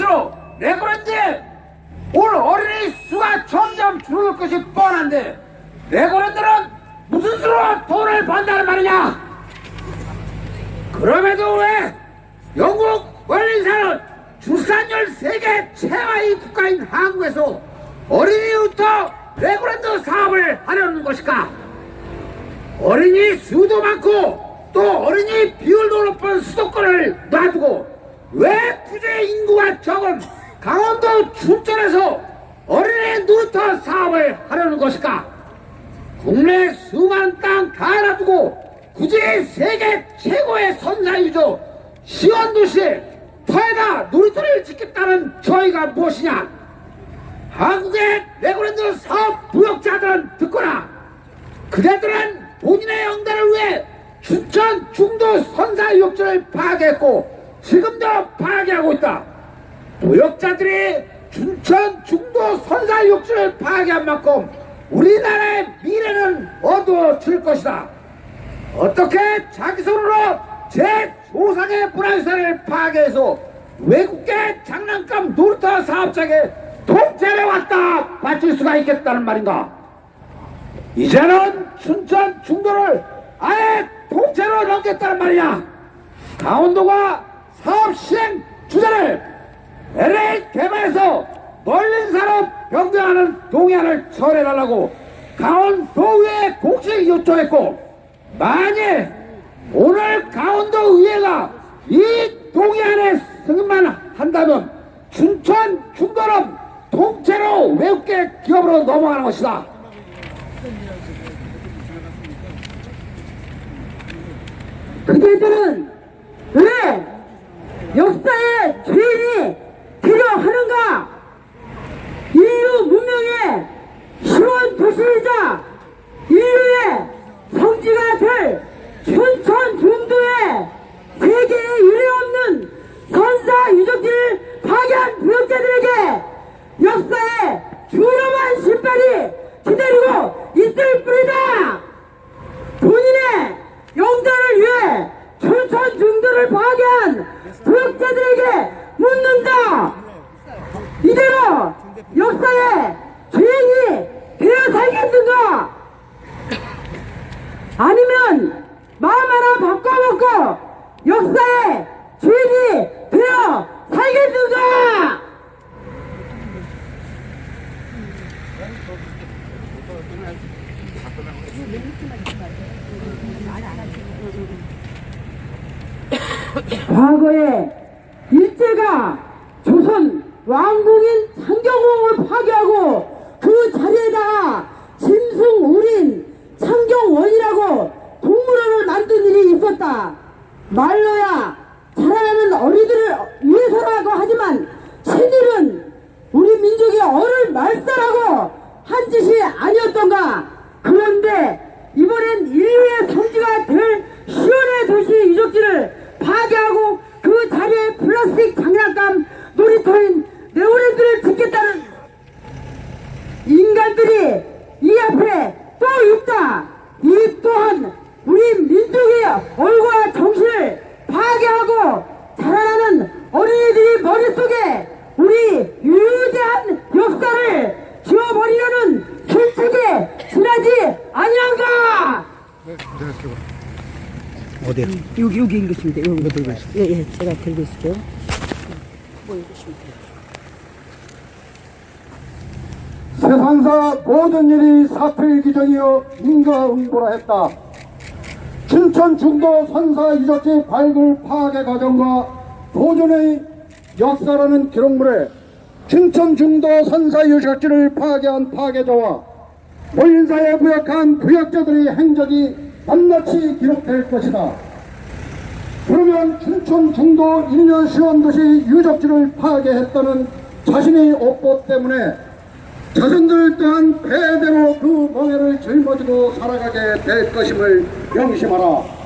갈수록 내 그런지 올 어린이 수가 점점 줄을 것이 뻔한데 내 그런들은 무슨 수로 돈을 번다는 말이냐? 그럼에도 왜 영국 원린사는 출산율 세계 최하위 국가인 한국에서 어린이부터 레그랜드 사업을 하려는 것일까? 어린이 수도 많고 또 어린이 비율도 높은 수도권을 놔두고 왜 부재 인구가 적은 강원도 춘천에서 어린이 누터 사업을 하려는 것일까? 국내 수많은 땅다 놔두고 굳이 세계 최고의 선사유죠. 시원도시에 터에다 놀이터를 짓겠다는 저희가 무엇이냐? 한국의 레고랜드 사업 부역자들은 듣거나 그대들은 본인의 영달을 위해 춘천 중도 선사 욕조를 파괴했고 지금도 파괴하고 있다. 무역자들이 춘천 중도 선사 욕조를 파괴한 만큼 우리나라의 미래는 어두워질 것이다. 어떻게 자기 손으로 제 조상의 문화유산을 파괴해서 외국계 장난감 놀이터 사업장에 통째를 왔다 바칠 수가 있겠다는 말인가? 이제는 춘천 중도를 아예 통째로 넘겠다는 말이야. 강원도가 사업 시행 주제를 LA 개발해서 멀린 산업 병행하는 동의안을 처리해달라고 강원도의회에 공식 요청했고 만일 오늘 강원도 의회가 이 동의안에 승인만 한다면 춘천 중도는 통째로 외국계 기업으로 넘어가는 것이다. 그대들은 왜 역사의 죄인이 되려 하는가? 인류 문명의 시원 도시이자 인류의 성지가 될 춘천 중도에 세계에 유례없는 선사 유적지를 파괴한 부역자들에게 역사의 준엄한 신발이 기다리고 있을 뿐이다! 본인의 영달을 위해 춘천 중도를 파괴한 부역자들에게 묻는다. 이대로 역사의 죄인이 되어 살겠는가? 아니면 마음 하나 바꿔먹고 역사의 죄인이 되어 살겠는가? 과거에 일제가 조선 왕궁인 창경궁을 파괴하고 그 자리에다가 짐승 우린 창경원이라고 동물원을 만든 일이 있었다. 말로야 자라나는 어린이들을 위해서라고 하지만 신일은 우리 민족의 어를 말살하고 한 짓이 아니었던가. 그런데 이번엔 인류의 성지가 될 시원의 도시 유적지를 파괴하고 플라스틱 장난감 놀이터인 네오랜드를 짓겠다는 인간들이 이 앞에 또 있다. 이 또한 우리 민족의 얼과 정신을 파괴하고 자라나는 어린이들이 머릿속에 우리 유대한 역사를 지워버리려는 실책에 지나지 아니한가? 어디에? 여기 여기 읽으시면 돼요. 이거 들고 있어요. 예, 예, 제가 들고 있을게요. 뭐 읽으시면 돼요. 세상사 모든 일이 사표의 기정이여 인과응보라 했다. 춘천 중도 선사 유적지 발굴 파괴 과정과 도전의 역사라는 기록물에 춘천 중도 선사 유적지를 파괴한 파괴자와 모인사에 부역한 부역자들의 행적이 낱낱이 기록될 것이다. 그러면 춘천 중도 1년 시원도시 유적지를 파괴했다는 자신의 업보 때문에 자손들 또한 대대로 그 멍해를 짊어지고 살아가게 될 것임을 명심하라.